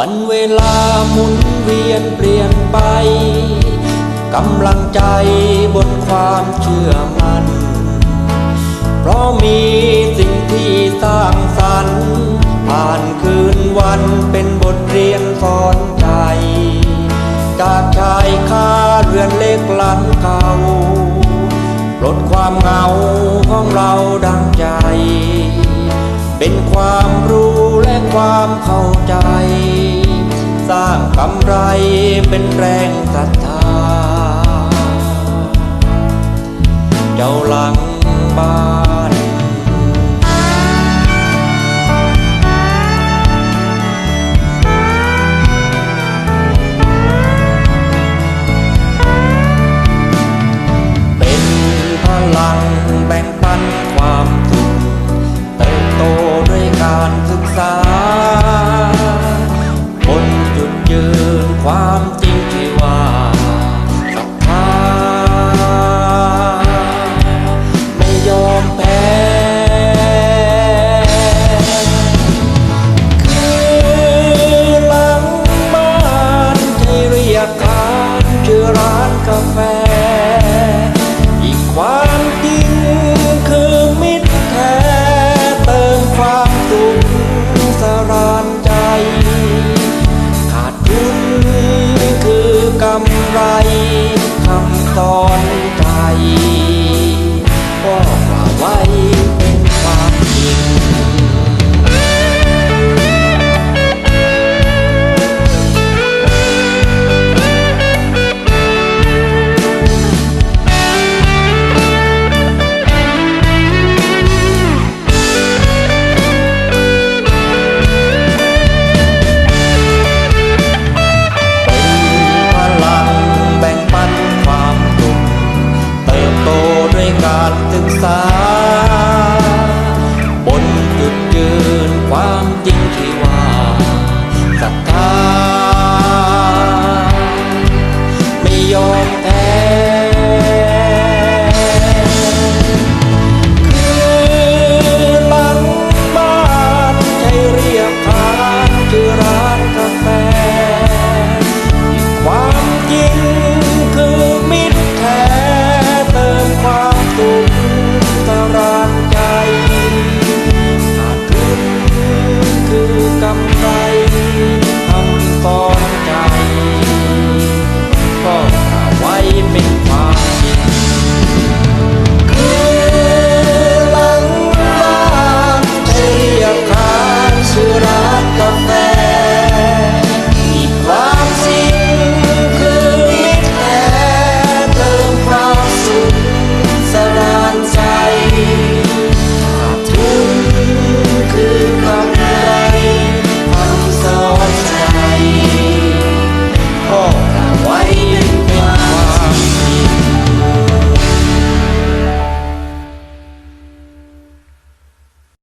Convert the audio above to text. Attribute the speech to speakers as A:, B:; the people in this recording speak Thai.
A: วันเวลาหมุนเวียนเปลี่ยนไปกำลังใจบนความเชื่อมัน่นเพราะมีสิ่งที่สร้างสรรค์ผ่านคืนวันเป็นบทเรียนสอนใจ จากชายคาเรือนเล็กหลังเก่าปลดความเหงาของเราดังใจ เป็นความรู้และความเข้าใจ สร้างกำไรเป็นแรงศรัทธา เจ้าหลังบ้านเป็นพลังแบ่งปันความสุขเติบโตด้วยการศึกษา ชื่อร้านกาแฟ อีกความจริงคือมิตรแท้เติมความสุขสรานใจ ขาดทุนคือกำไร ศึกษา บนจุดยืนความจริงที่